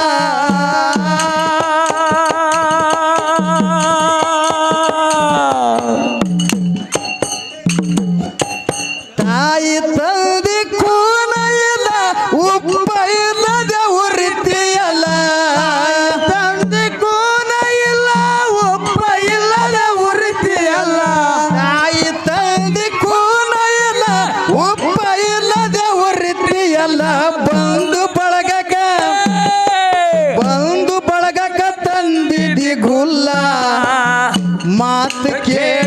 না the, the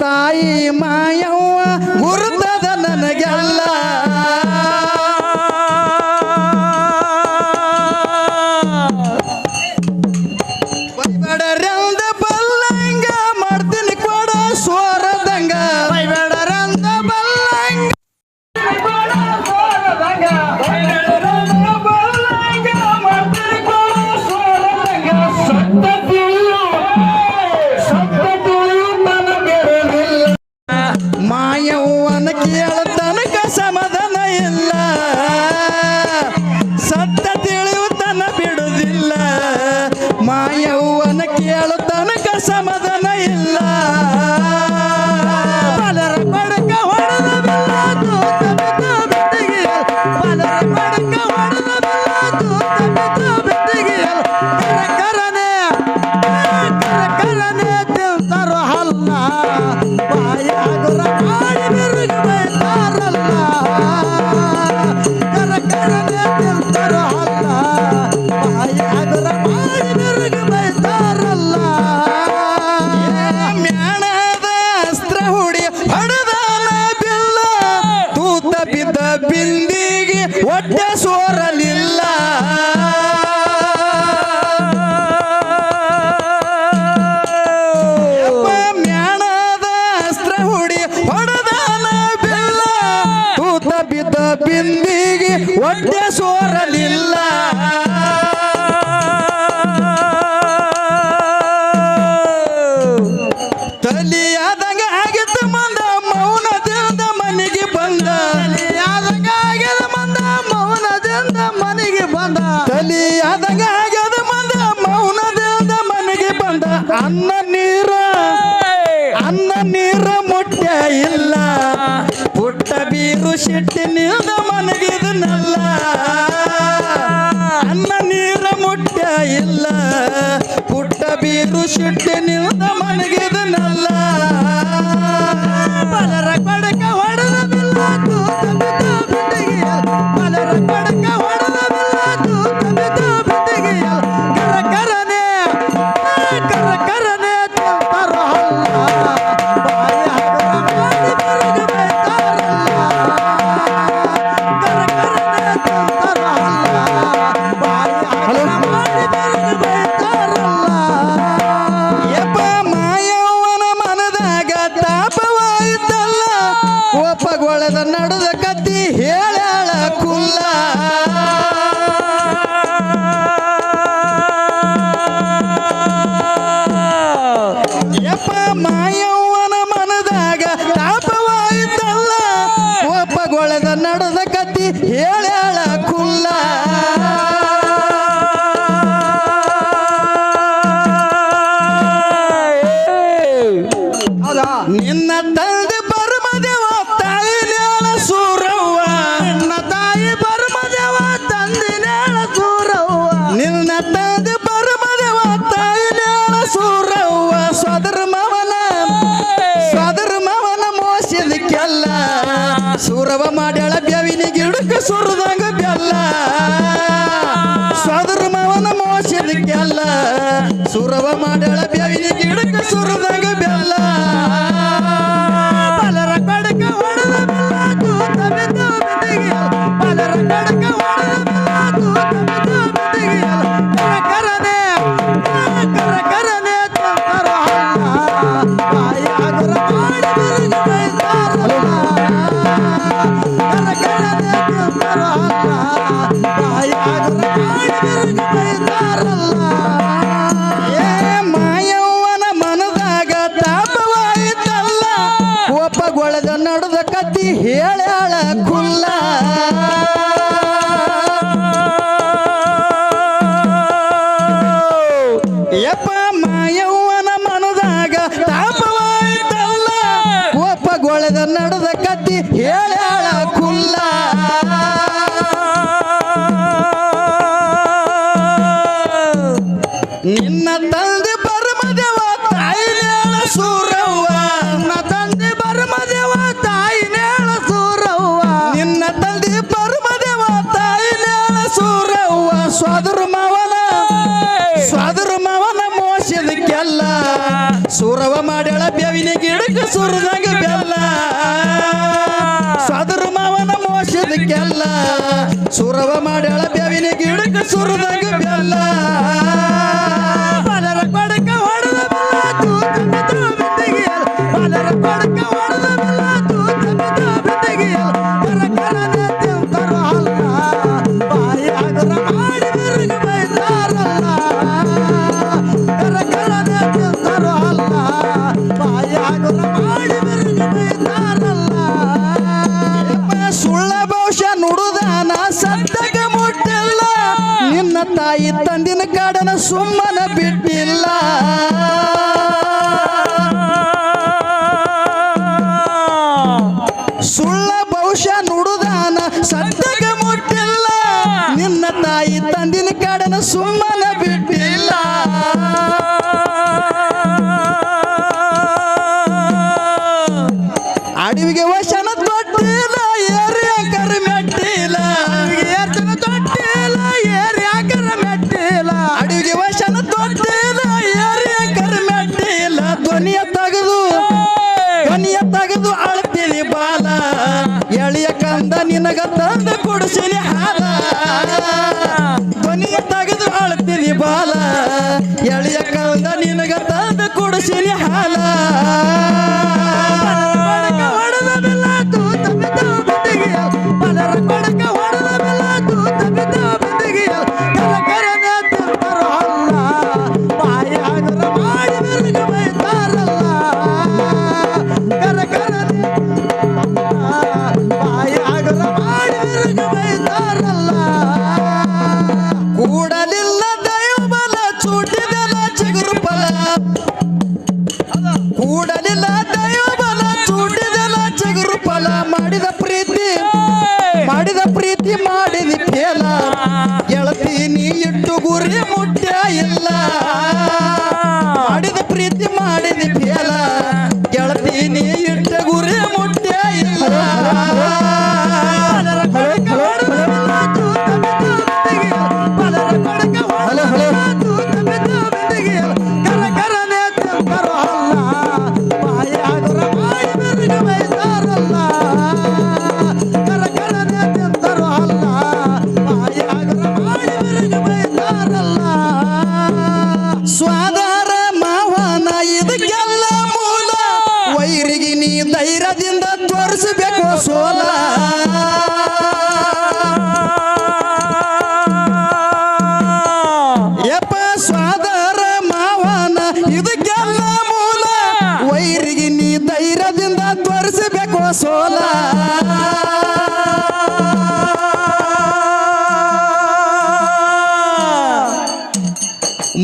ತಾಯಿ ಮಾಯವ್ವ ಗುರು ನಿಂದಿಗೆ ಒಡ್ಡೆ ಸೋರಲಿಲ್ಲ. ತಲಿಯಾದಂಗ ಆಗಿದ್ದ ಮಂದ ಮೌನದಿಂದ ಮನಿಗೆ ಬಂದ. ತಲಿಯಾದಂಗ ಆಗ್ಯದ ಮಂದ ಮೌನದಿಂದ ಮನೆಗೆ ಬಂದ. ತಲಿಯಾದಂಗ ಆಗ್ಯದ ಮಂದ ಮೌನದಿಂದ ಮನೆಗೆ ಬಂದ. ಅನ್ನ ನೀರ ಅನ್ನ ನೀರ ಮುಟ್ಟ ಇಲ್ಲ. ಪುಟ್ಟ ಬೀರು ಶೆಟ್ಟಿ ನಿಲ್ದ should. ಸುರದಂಗ ಬೆಲ್ಲ. ಹೇಳ್ಯಾಳ ಕುಲ್ಲ. ಸ್ವಾದರ ಮಾವನ ಸ್ವಾದರ ಮಾವನ ಮೋಸದಕ್ಕೆಲ್ಲ ಕೆಲ್ಲ. ಸೂರವ ಮಾಡ್ಯಾಳ ಬೆವಿನ ಗಿಡಕ್ಕೆ ಸುರದಂಗ ಬೆಲ್ಲ. ಸ್ವಾದರ ಮಾವನ ಮೋಸದಕ್ಕೆಲ್ಲ ಸೂರವ ಮಾಡ್ಯಾಳ ಬೆವಿನ ಗಿಡಕ್ಕೆ ಸುರದಂಗ ಬೆಲ್ಲ. ತಾಯಿ ತಂದಿನ ಕಾಡನ ಸುಮ್ಮನ ಬಿಟ್ಟಿಲ್ಲ. ಸುಳ್ಳ ಬಹುಶಃ ನುಡುದಾನ ಸತ್ಯಕ್ಕೆ ಮುಟ್ಟಿಲ್ಲ. ನಿನ್ನ ತಾಯಿ ತಂದಿನ ಕಾಡನ ಸುಮ್ಮನ ಎಳತಿ ನೀ ಇಟ್ಟು ಗುರಿ ಮುಟ್ಟ ಇಲ್ಲ ಸ್ವಾದಾರ ಮಾವನ ಇದಕ್ಕೆಲ್ಲ ಮೂಲ. ವೈರಿಗಿ ನೀ ಧೈರ್ಯದಿಂದ ತೋರಿಸಬೇಕು ಸೋಲ.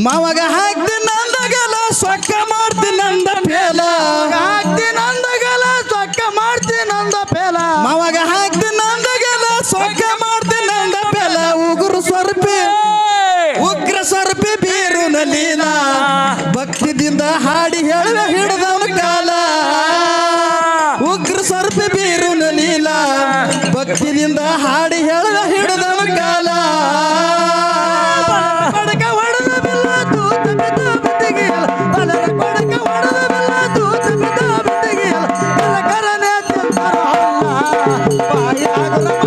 ಮಾವಾಗ ಹಾಕ್ತೀನಿ ನಂದಗಲ ಸೊಕ್ಕ ಮಾಡ್ತಿ ನಂದ ಪೇಲ. ಹಾಕ್ತೀನಿ ನಂದಗಲ ಸೊಕ್ಕ ಮಾಡ್ತಿ ಅಂದ ಪೇಲ. ಮಾವಾಗ ಹಾಕ್ತೀನಿ ಅಂದಗಲ ಸೊಕ್ಕ ಮಾಡ್ತೀನಿ ನಂದ ಪೇಲ. ಉಗುರು ಸ್ವರ್ಪಿ ಉಗ್ರ ಸ್ವರ್ಪಿ ಬೀರು ನಲೀನ. ಭಕ್ತಿದಿಂದ ಹಾಡಿ ಹೇಳುವ ಹಿಡ 把你含在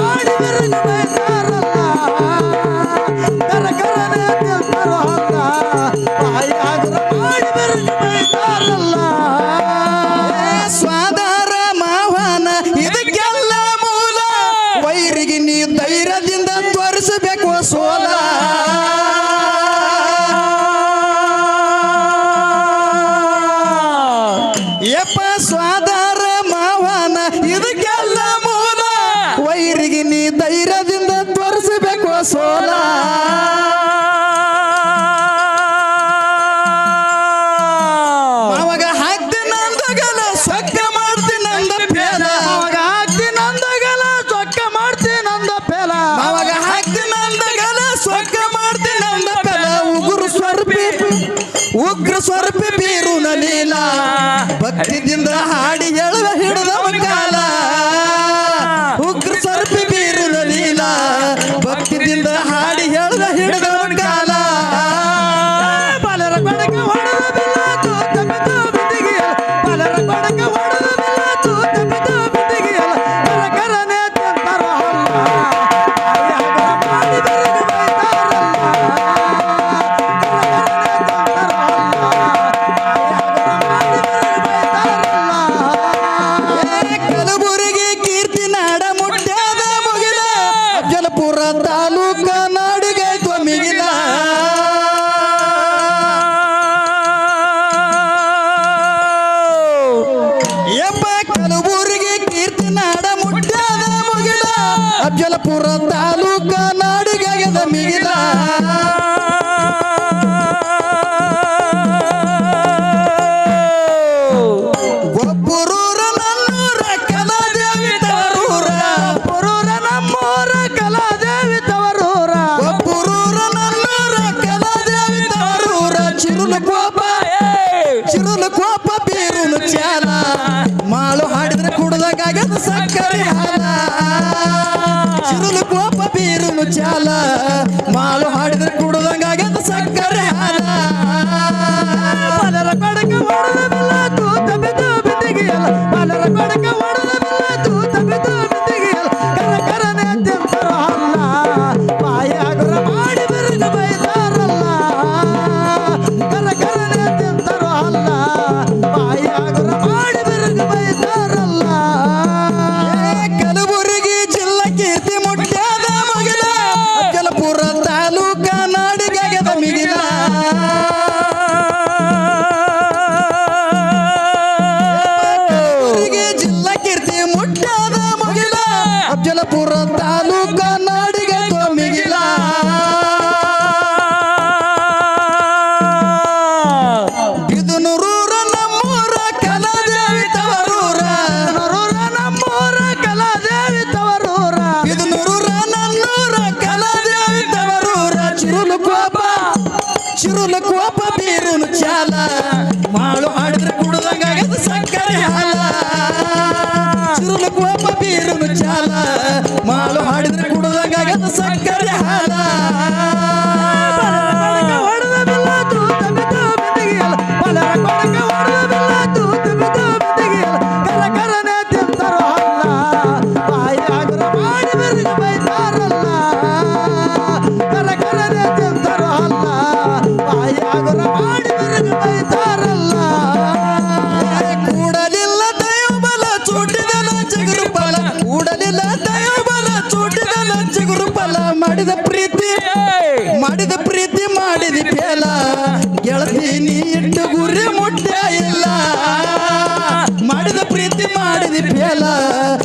ah. Come on. ನುರವ চালা I lover. 你别来